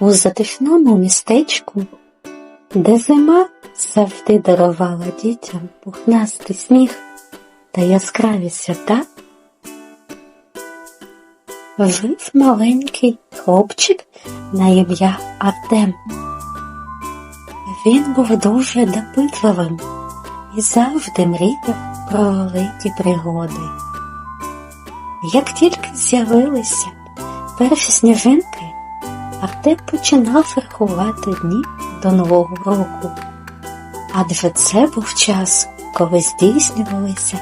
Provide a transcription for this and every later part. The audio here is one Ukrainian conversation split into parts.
у затишному містечку, де зима завжди дарувала дітям пухнастий сніг та яскраві свята, жив маленький хлопчик на ім'я Артем. Він був дуже допитливим і завжди мріяв про великі пригоди. Як тільки з'явилися перші сніжинки, Артем починав рахувати дні до Нового року. Адже це був час, коли здійснювалися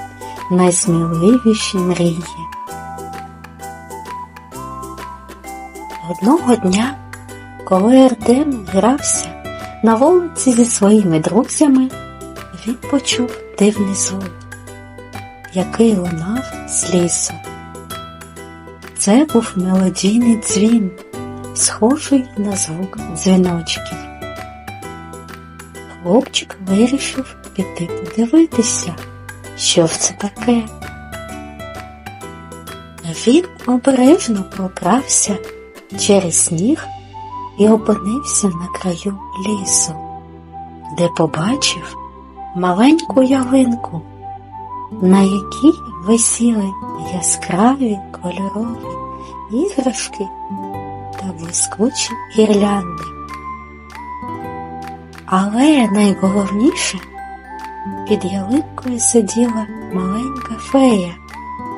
найсміливіші мрії. Одного дня, коли Артем грався на вулиці зі своїми друзями, він почув дивний звук, який лунав з лісу. Це був мелодійний дзвін, схожий на звук дзвіночків. Хлопчик вирішив піти подивитися, що це таке. Він обережно прокрався через сніг і опинився на краю лісу, де побачив маленьку ялинку, на якій висіли яскраві кольорові іграшки та блискучі гірлянди. Але найголовніше під ялинкою сиділа маленька фея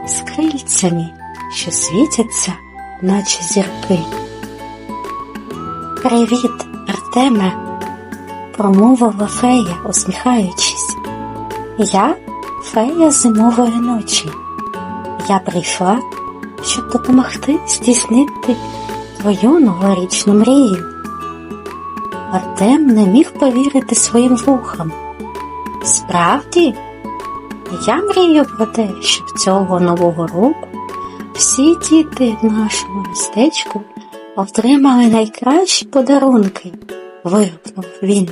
з крильцями, що світяться, наче зірки. Привіт, Артеме, промовила фея, усміхаючись. Я фея зимової ночі. Я прийшла, щоб допомогти здійснити твою новорічну мрію. Артем не міг повірити своїм вухам. Справді, я мрію про те, щоб цього нового року всі діти в нашому містечку отримали найкращі подарунки, вигукнув він.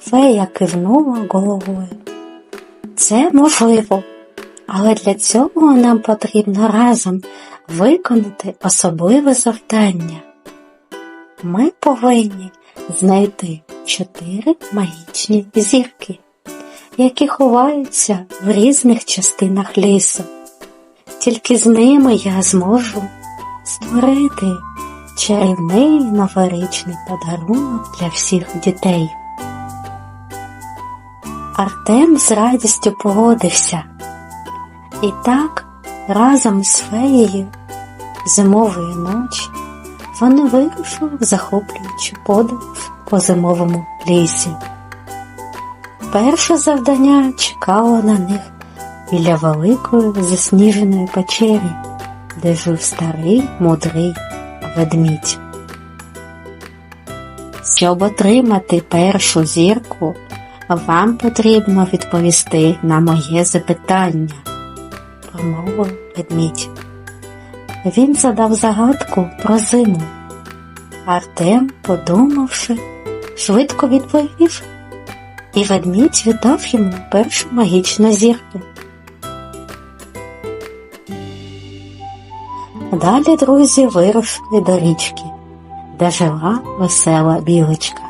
Фея кивнула головою. Це можливо, але для цього нам потрібно разом виконати особливе завдання. Ми повинні знайти чотири магічні зірки, які ховаються в різних частинах лісу. Тільки з ними я зможу створити чарівний новорічний подарунок для всіх дітей. Артем з радістю погодився. І так, разом з феєю зимової ночі вони вирушили в захоплюючу подорож по зимовому лісі. Перше завдання чекало на них біля великої засніженої печери, де жив старий мудрий ведмідь. Щоб отримати першу зірку, вам потрібно відповісти на моє запитання, промовив ведмідь. Він задав загадку про зиму. Артем, подумавши, швидко відповів, і ведмідь віддав йому першу магічну зірку. Далі друзі вирушили до річки, де жила весела білочка.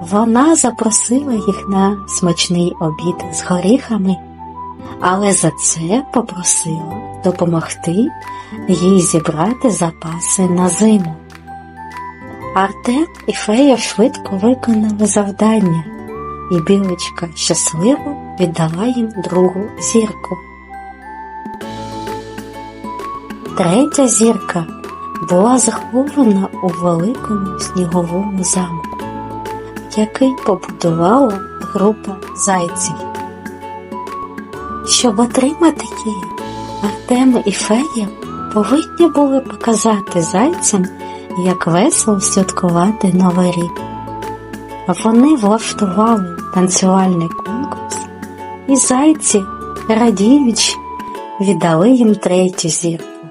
Вона запросила їх на смачний обід з горіхами, але за це попросила допомогти їй зібрати запаси на зиму. Артем і Фея швидко виконали завдання, і білочка щасливо віддала їм другу зірку. Третя зірка була захована у великому сніговому замку, який побудувала група зайців. Щоб отримати її, Артем і Фея повинні були показати зайцям, як весело святкувати Новий рік. Вони влаштували танцювальний конкурс, і зайці, радіючи, віддали їм третю зірку.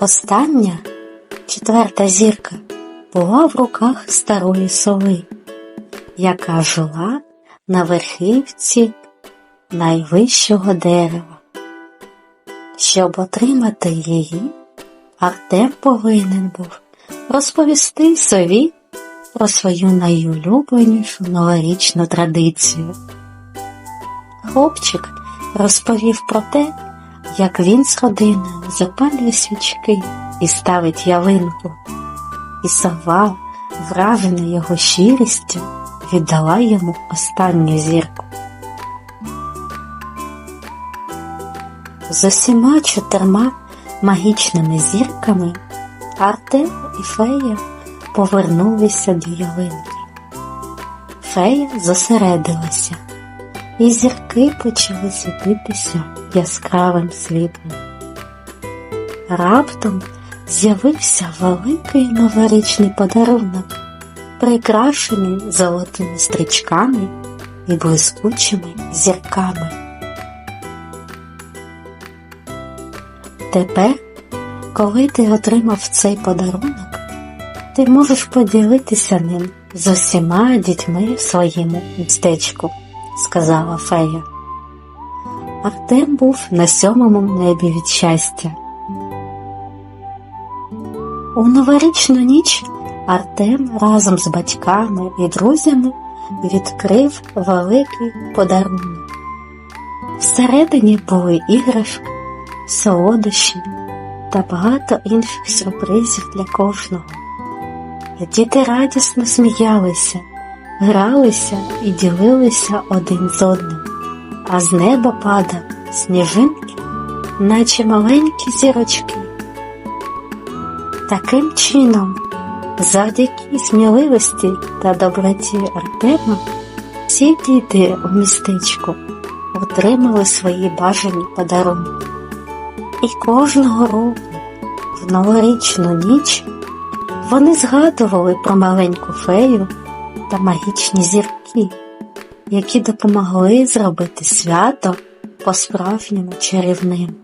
Остання, четверта зірка, була в руках старої сови, яка жила на верхівці найвищого дерева. Щоб отримати її, Артем повинен був розповісти сові про свою найулюбленішу новорічну традицію. Хлопчик розповів про те, як він з родиною запалює свічки і ставить ялинку, і сова, вражена його щирістю, віддала йому останню зірку. З усіма чотирма магічними зірками Артем і Фея повернулися до ялинки. Фея зосередилася, і зірки почали світитися яскравим світлом. Раптом з'явився великий новорічний подарунок, прикрашений золотими стрічками і блискучими зірками. Тепер, коли ти отримав цей подарунок, ти можеш поділитися ним з усіма дітьми в своєму містечку, сказала фея. Артем був на сьомому небі від щастя. У новорічну ніч Артем разом з батьками і друзями відкрив великий подарунок. Всередині були іграшки, солодощі та багато інших сюрпризів для кожного. Діти радісно сміялися, гралися і ділилися один з одним, а з неба падали сніжинки, наче маленькі зірочки. Таким чином, завдяки сміливості та доброті Артема, всі діти у містечку отримали свої бажані подарунки. І кожного року в новорічну ніч вони згадували про маленьку фею та магічні зірки, які допомогли зробити свято по-справжньому чарівним.